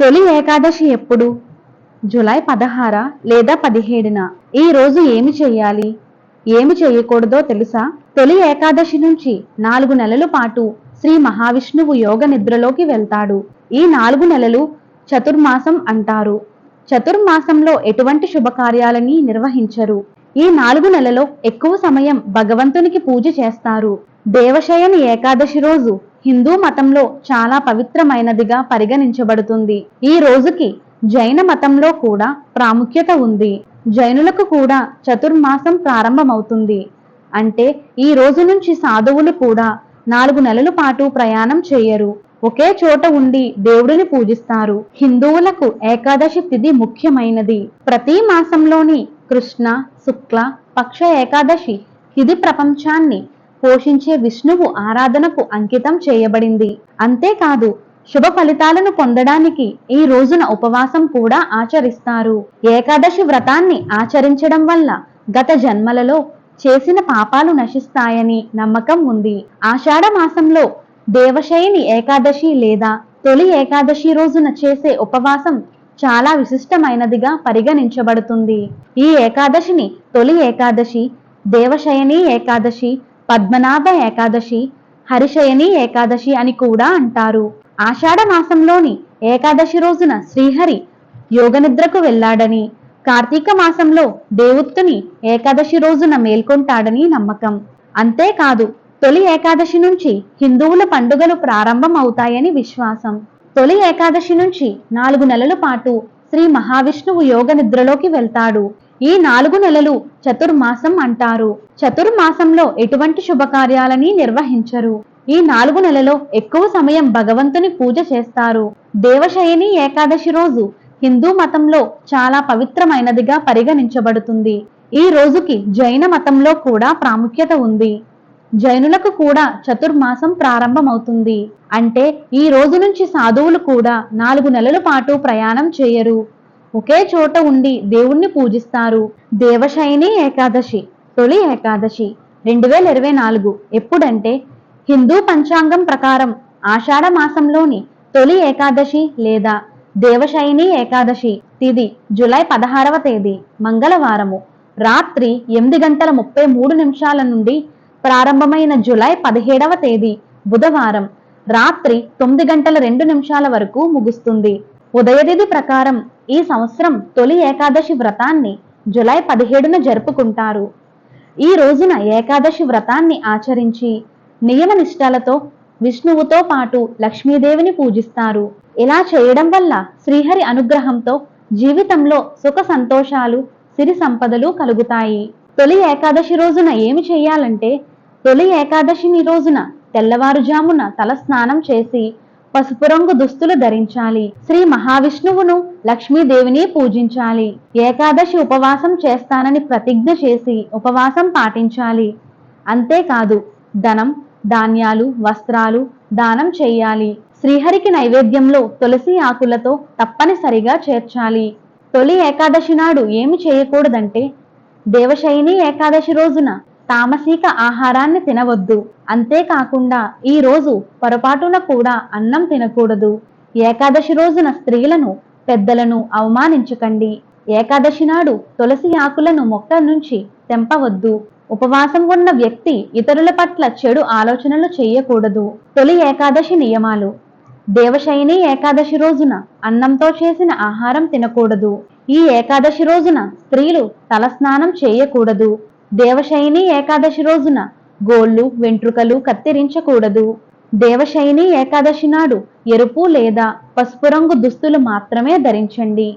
తొలి ఏకాదశి ఎప్పుడు? జూలై పదహార లేదా పదిహేడున? ఈ రోజు ఏమి చేయాలి? ఏమి చేయకూడదో తెలుసా? తొలి ఏకాదశి నుంచి నాలుగు నెలల పాటు శ్రీ మహావిష్ణువు యోగ నిద్రలోకి వెళ్తాడు. ఈ నాలుగు నెలలు చతుర్మాసం అంటారు. చతుర్మాసంలో ఎటువంటి శుభకార్యాలని నిర్వహించరు. ఈ నాలుగు నెలలో ఎక్కువ సమయం భగవంతునికి పూజ చేస్తారు. దేవశయని ఏకాదశి రోజు హిందూ మతంలో చాలా పవిత్రమైనదిగా పరిగణించబడుతుంది. ఈ రోజుకి జైన మతంలో కూడా ప్రాముఖ్యత ఉంది. జైనులకు కూడా చతుర్మాసం ప్రారంభమవుతుంది. అంటే ఈ రోజు నుంచి సాధువులు కూడా నాలుగు నెలల పాటు ప్రయాణం చేయరు. ఒకే చోట ఉండి దేవుడిని పూజిస్తారు. హిందువులకు ఏకాదశి తిథి ముఖ్యమైనది. ప్రతి మాసంలోని కృష్ణ శుక్ల పక్ష ఏకాదశి తిథి ప్రపంచాన్ని పోషించే విష్ణువు ఆరాధనకు అంకితం చేయబడింది. అంతేకాదు శుభ ఫలితాలను పొందడానికి ఈ రోజున ఉపవాసం కూడా ఆచరిస్తారు. ఏకాదశి వ్రతాన్ని ఆచరించడం వల్ల గత జన్మలలో చేసిన పాపాలు నశిస్తాయని నమ్మకం ఉంది. ఆషాఢ మాసంలో దేవశయని ఏకాదశి లేదా తొలి ఏకాదశి రోజున చేసే ఉపవాసం చాలా విశిష్టమైనదిగా పరిగణించబడుతుంది. ఈ ఏకాదశిని తొలి ఏకాదశి దేవశయని ఏకాదశి పద్మనాభ ఏకాదశి హరిశయని ఏకాదశి అని కూడా అంటారు. ఆషాఢ మాసంలోని ఏకాదశి రోజున శ్రీహరి యోగనిద్రకు వెళ్ళాడని కార్తీక మాసంలో దేవుత్తుని ఏకాదశి రోజున మేల్కొంటాడని నమ్మకం. అంతేకాదు తొలి ఏకాదశి నుంచి హిందువుల పండుగలు ప్రారంభం అవుతాయని విశ్వాసం. తొలి ఏకాదశి నుంచి నాలుగు నెలల పాటు శ్రీ మహావిష్ణువు యోగ నిద్రలోకి వెళ్తాడు. ఈ నాలుగు నెలలు చతుర్మాసం అంటారు. చతుర్మాసంలో ఎటువంటి శుభకార్యాలని నిర్వహించరు. ఈ నాలుగు నెలలో ఎక్కువ సమయం భగవంతుని పూజ చేస్తారు. దేవశయని ఏకాదశి రోజు హిందూ మతంలో చాలా పవిత్రమైనదిగా పరిగణించబడుతుంది. ఈ రోజుకి జైన మతంలో కూడా ప్రాముఖ్యత ఉంది. జైనులకు కూడా చతుర్మాసం ప్రారంభమవుతుంది. అంటే ఈ రోజు నుంచి సాధువులు కూడా నాలుగు నెలల పాటు ప్రయాణం చేయరు. ఒకే చోట ఉండి దేవుణ్ణి పూజిస్తారు. దేవశయని ఏకాదశి తొలి ఏకాదశి రెండు వేల ఇరవై నాలుగు. ఎప్పుడంటే హిందూ పంచాంగం ప్రకారం ఆషాఢ మాసంలోని తొలి ఏకాదశి లేదా దేవశయని ఏకాదశి తిది జులై పదహారవ తేదీ మంగళవారము. రాత్రి ఎనిమిది గంటల ముప్పై మూడు నిమిషాల నుండి ప్రారంభమైన జూలై పదిహేడవ తేదీ బుధవారం. రాత్రి తొమ్మిది గంటల రెండు నిమిషాల వరకు ముగుస్తుంది. ఉదయతిథి ప్రకారం ఈ సంవత్సరం తొలి ఏకాదశి వ్రతాన్ని జూలై పదిహేడున జరుపుకుంటారు. ఈ రోజున ఏకాదశి వ్రతాన్ని ఆచరించి నియమ నిష్టలతో విష్ణువుతో పాటు లక్ష్మీదేవిని పూజిస్తారు. ఇలా చేయడం వల్ల శ్రీహరి అనుగ్రహంతో జీవితంలో సుఖ సంతోషాలు సిరి సంపదలు కలుగుతాయి. తొలి ఏకాదశి రోజున ఏమి చేయాలంటే తొలి ఏకాదశిని రోజున తెల్లవారుజామున తల స్నానం చేసి పసుపు రంగు దుస్తులు ధరించాలి. శ్రీ మహావిష్ణువును లక్ష్మీదేవిని పూజించాలి. ఏకాదశి ఉపవాసం చేస్తానని ప్రతిజ్ఞ చేసి ఉపవాసం పాటించాలి. అంతేకాదు ధనం ధాన్యాలు వస్త్రాలు దానం చేయాలి. శ్రీహరికి నైవేద్యంలో తులసి ఆకులతో తప్పనిసరిగా చేర్చాలి. తొలి ఏకాదశి నాడు ఏమి చేయకూడదంటే దేవశయని ఏకాదశి రోజున తామసిక ఆహారాన్ని తినవద్దు. అంతేకాకుండా ఈ రోజు పొరపాటున కూడా అన్నం తినకూడదు. ఏకాదశి రోజున స్త్రీలను పెద్దలను అవమానించకండి. ఏకాదశి నాడు తులసి ఆకులను మొక్క నుంచి తెంపవద్దు. ఉపవాసం ఉన్న వ్యక్తి ఇతరుల పట్ల చెడు ఆలోచనలు చేయకూడదు. తొలి ఏకాదశి నియమాలు. దేవశయని ఏకాదశి రోజున అన్నంతో చేసిన ఆహారం తినకూడదు. ఈ ఏకాదశి రోజున స్త్రీలు తలస్నానం చేయకూడదు. దేవశయని ఏకాదశి రోజున గోళ్ళు వెంట్రుకలు కత్తిరించకూడదు. దేవశయని ఏకాదశి నాడు ఎరుపు లేదా పసుపు రంగు దుస్తులు మాత్రమే ధరించండి.